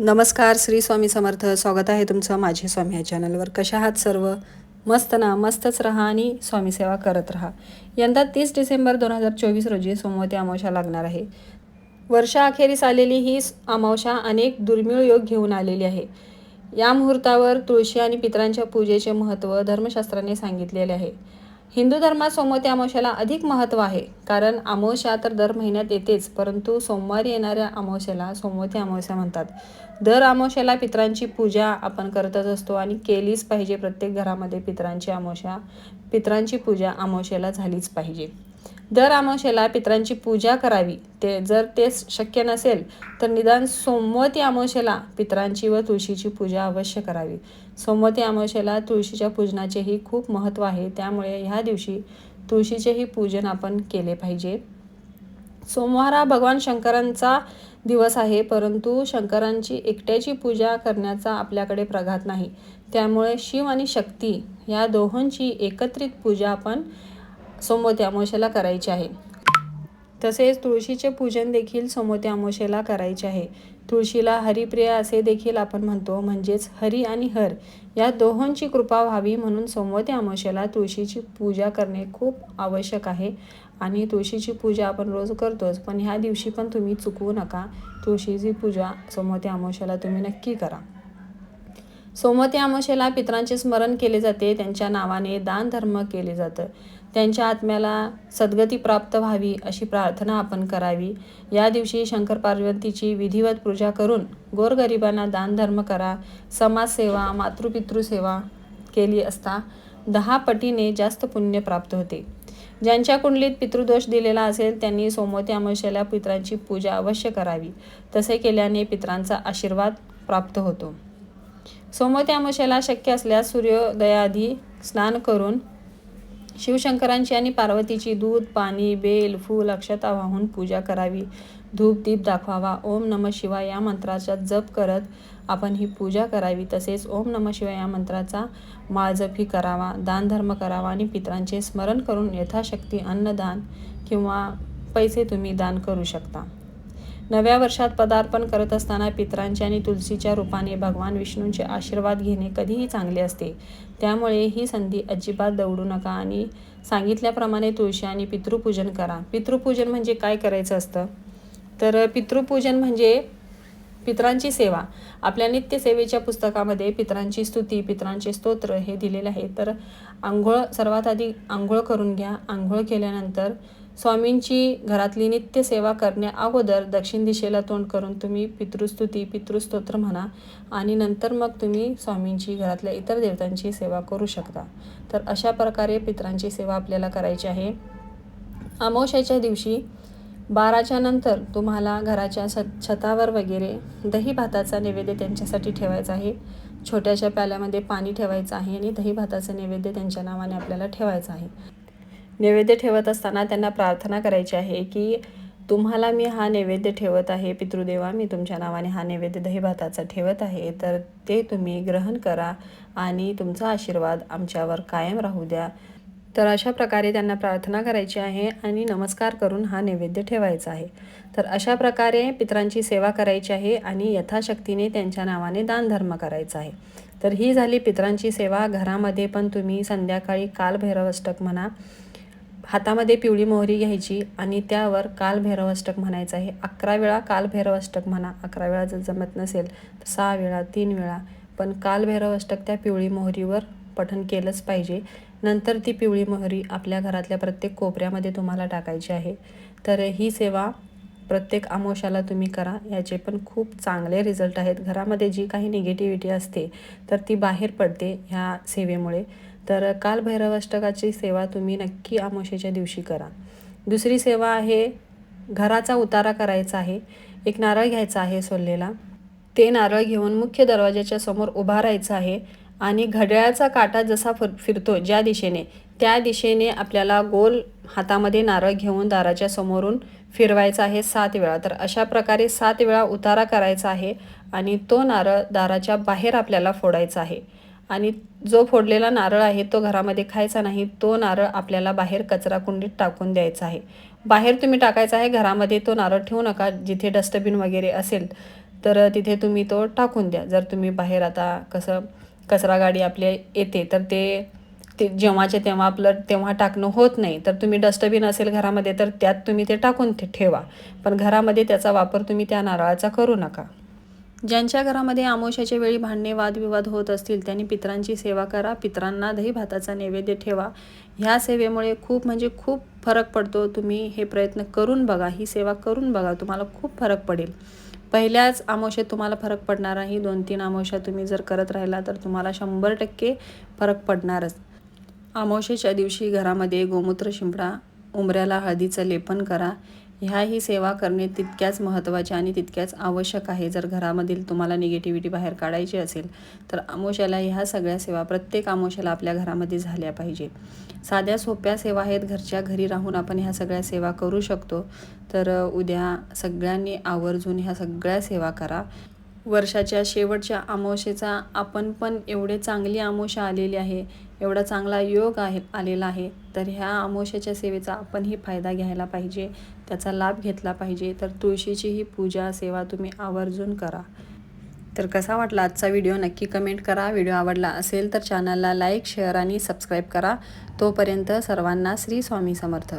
नमस्कार श्री स्वामी समर्थ. स्वागत आहे तुमचं माझे स्वामी या चॅनलवर. कशा आहात सर्व? मस्त ना? मस्तच राहा आणि स्वामी सेवा करत राहा. यंदा तीस डिसेंबर दोन हजार चोवीस रोजी सोमवती अमावशा लागणार आहे. वर्षाअखेरीस आलेली ही अमावशा अनेक दुर्मिळ योग घेऊन आलेली आहे. या मुहूर्तावर तुळशी आणि पितरांच्या पूजेचे महत्त्व धर्मशास्त्राने सांगितलेले आहे. हिंदू धर्मात सोमवती अमावस्याला अधिक महत्त्व आहे. कारण अमावस्या तर दर महिन्यात येतेच परंतु सोमवारी येणाऱ्या अमावस्याला सोमवती अमावस्या म्हणतात. दर अमावस्याला पितरांची पूजा आपण करतच असतो आणि केलीच पाहिजे. प्रत्येक घरामध्ये पितरांची अमावस्या पितरांची पूजा अमावस्याला झालीच पाहिजे. दर अमावस्याला पितरांची पूजा करावी. ते जर ते शक्य नसेल तर निदान सोमवती अमावशेला पितरांची व तुळशीची पूजा अवश्य करावी. सोमवती अमावशेला तुळशीच्या पूजनाचेही खूप महत्त्व आहे. त्यामुळे ह्या दिवशी तुळशीचेही पूजन आपण केले पाहिजे. सोमवार हा भगवान शंकरांचा दिवस आहे परंतु शंकरांची एकट्याची पूजा करण्याचा आपल्याकडे प्रघात नाही. त्यामुळे शिव आणि शक्ती या दोहोंची एकत्रित पूजा आपण सोमवती अमावस्याला करायची आहे. तसेच तुळशीचे पूजन देखील सोमवती अमावस्येला करायचे आहे. तुळशीला हरिप्रिय असे देखील आपण म्हणतो म्हणजेच हरी आणि हर या दोहोंची कृपा व्हावी म्हणून सोमवती अमावस्येला तुळशीची पूजा करणे खूप आवश्यक आहे. आणि तुळशीची पूजा आपण रोज करतोच पण ह्या दिवशी पण तुम्ही चुकवू नका. तुळशीची पूजा सोमवती अमावस्याला तुम्ही नक्की करा. सोमवती अमावशेला पितरांचे स्मरण केले जाते. त्यांच्या नावाने दान धर्म केले जातं. त्यांच्या आत्म्याला सद्गती प्राप्त व्हावी अशी प्रार्थना आपण करावी. या दिवशी शंकर पार्वतीची विधिवत पूजा करून गोरगरिबांना दानधर्म करा. समाजसेवा मातृपितृसेवा केली असता दहा पटीने जास्त पुण्य प्राप्त होते. ज्यांच्या कुंडलीत पितृदोष दिलेला असेल त्यांनी सोमवती अमावस्याला पितरांची पूजा अवश्य करावी. तसे केल्याने पितरांचा आशीर्वाद प्राप्त होतो. सोमवती अमावस्याला शक्य असल्यास सूर्योदयाआधी स्नान करून शिवशंकरांची आणि पार्वतीची दूध पाणी बेल फूल अक्षता वाहून पूजा करावी. धूप दीप दाखवावा. ओम नम शिवाय या मंत्राचा जप करत आपण ही पूजा करावी. तसेच ओम नम शिवाय या मंत्राचा माळजपही करावा. दानधर्म करावा आणि पितरांचे स्मरण करून यथाशक्ती अन्नदान किंवा पैसे तुम्ही दान करू शकता. नव्या वर्षात पदार्पण करत असताना पितरांचे आणि तुलसीच्या रूपाने भगवान विष्णूंचे आशीर्वाद घेणे कधीही चांगले असते. त्यामुळे ही संधी अजिबात दवडू नका आणि सांगितल्याप्रमाणे तुळशी आणि पितृपूजन करा. पितृपूजन म्हणजे काय करायचं असतं? तर पितृपूजन म्हणजे पितरांची सेवा. आपल्या नित्यसेवेच्या पुस्तकामध्ये पित्रांची स्तुती पितरांचे स्तोत्र हे दिलेले आहे. तर आंघोळ सर्वात आधी आंघोळ करून घ्या. आंघोळ केल्यानंतर स्वामींची घरातली नित्य सेवा करण्या अगोदर दक्षिण दिशेला तोंड करून तुम्ही पितृस्तुती पितृस्तोत्र म्हणा आणि नंतर मग तुम्ही स्वामींची घरातल्या इतर देवतांची सेवा करू शकता. तर अशा प्रकारे पितरांची सेवा आपल्याला करायची आहे. अमावश्याच्या दिवशी बाराच्या नंतर तुम्हाला घराच्या स छतावर वगैरे दही भाताचा नैवेद्य त्यांच्यासाठी ठेवायचा आहे. छोट्याशा प्याल्यामध्ये पाणी ठेवायचं आहे आणि दही भाताचं नैवेद्य त्यांच्या नावाने आपल्याला ठेवायचं आहे. नैवेद्य ठेवत असताना त्यांना प्रार्थना करायची आहे की तुम्हाला मी हा नैवेद्य ठेवत आहे पितृदेवा मी तुमच्या नावाने हा नैवेद्य दही भाताचा ठेवत आहे तर ते तुम्ही ग्रहण करा आणि तुमचा आशीर्वाद आमच्यावर कायम राहू द्या. तर अशा प्रकारे त्यांना प्रार्थना करायची आहे आणि नमस्कार करून हा नैवेद्य ठेवायचा आहे. तर अशा प्रकारे पित्रांची सेवा करायची आहे आणि यथाशक्तीने त्यांच्या नावाने दानधर्म करायचा आहे. तर ही झाली पित्रांची सेवा. घरामध्ये पण तुम्ही संध्याकाळी कालभैरव अष्टक म्हणा हातामध्ये पिवळी मोहरी घ्यायची आणि त्यावर काल अष्टक म्हणायचं आहे. अकरा वेळा काल अष्टक म्हणा. अकरा वेळा जर जमत नसेल तर सहा वेळा तीन वेळा. पण काल अष्टक त्या पिवळी मोहरीवर पठण केलंच पाहिजे. नंतर ती पिवळी मोहरी आपल्या घरातल्या प्रत्येक कोपऱ्यामध्ये तुम्हाला टाकायची आहे. तर ही सेवा प्रत्येक आमोशाला तुम्ही करा. याचे पण खूप चांगले रिझल्ट आहेत. घरामध्ये जी काही निगेटिव्हिटी असते तर ती बाहेर पडते ह्या सेवेमुळे. तर काल सेवा तुम्ही नक्की आमोशेच्या दिवशी करा. दुसरी सेवा आहे घराचा उतारा करायचा आहे एक नारळ घ्यायचा आहे सोललेला ते नारळ घेऊन मुख्य दरवाजाच्या समोर उभा राहायचं आहे आणि घड्याळाचा काटा जसा फिर फिरतो ज्या दिशेने त्या दिशेने आपल्याला गोल हातामध्ये नारळ घेऊन दाराच्या समोरून फिरवायचा आहे सात वेळा. तर अशा प्रकारे सात वेळा उतारा करायचा आहे आणि तो नारळ दाराच्या बाहेर आपल्याला फोडायचा आहे. आणि जो फोडलेला नारळ आहे तो घरामध्ये खायचा नाही तो नारळ आपल्याला बाहेर कचरा कुंडीत टाकून द्यायचा आहे. बाहेर तुम्ही टाकायचा आहे घरामध्ये तो नारळ ठेवू नका जिथे डस्टबिन वगैरे असेल तर तिथे तुम्ही तो टाकून द्या. जर तुम्ही बाहेर आता कसं कचरा गाडी आपल्या येते तर ते ते जेव्हाचे तेव्हा आपलं तेव्हा टाकणं होत नाही. तर तुम्ही डस्टबिन असेल घरामध्ये तर त्यात तुम्ही ते टाकून ठेवा. पण घरामध्ये त्याचा वापर तुम्ही त्या नारळाचा करू नका. ज्यांच्या घरामध्ये आमोशाच्या वेळी भांडणे वादविवाद होत असतील त्यांनी पितरांची सेवा करा. पित्रांना दही भाताचा नैवेद्य ठेवा. ह्या सेवेमुळे खूप म्हणजे खूप फरक पडतो. तुम्ही हे प्रयत्न करून बघा. ही सेवा करून बघा. तुम्हाला खूप फरक पडेल. पहिल्याच आमोशेत तुम्हाला फरक पडणार नाही. दोन तीन आमोशा तुम्ही जर करत राहिला तर तुम्हाला शंभर टक्के फरक पडणारच. आमोशेच्या दिवशी घरामध्ये गोमूत्र शिंपडा उंबऱ्याला हळदीचं लेपन करा. ह्याही सेवा करणे तितक्याच महत्त्वाचे आणि तितक्याच आवश्यक आहे. जर घरामधील तुम्हाला निगेटिव्हिटी बाहेर काढायची असेल तर आमोशाला ह्या सगळ्या सेवा प्रत्येक आमोशाला आपल्या घरामध्ये झाल्या पाहिजे साध्या सोप्या सेवा आहेत. घरच्या घरी राहून आपण ह्या सगळ्या सेवा करू शकतो. तर उद्या सगळ्यांनी आवर्जून ह्या सगळ्या सेवा करा. वर्षाच्या शेवटच्या आमोशेचा आपण पण एवढे चांगली आमोशा आलेली आहे एवढा चांगला योग आहे आलेला आहे तर ह्या अमावस्याच्या सेवेचा आपणही फायदा घ्यायला पाहिजे त्याचा लाभ घेतला पाहिजे तर तुळशीची ही पूजा सेवा तुम्ही आवर्जून करा. तर कसा वाटला आजचा व्हिडिओ? नक्की कमेंट करा. व्हिडिओ आवडला असेल तर चॅनलला लाईक शेअर आणि सबस्क्राईब करा. तोपर्यंत सर्वांना श्री स्वामी समर्थ.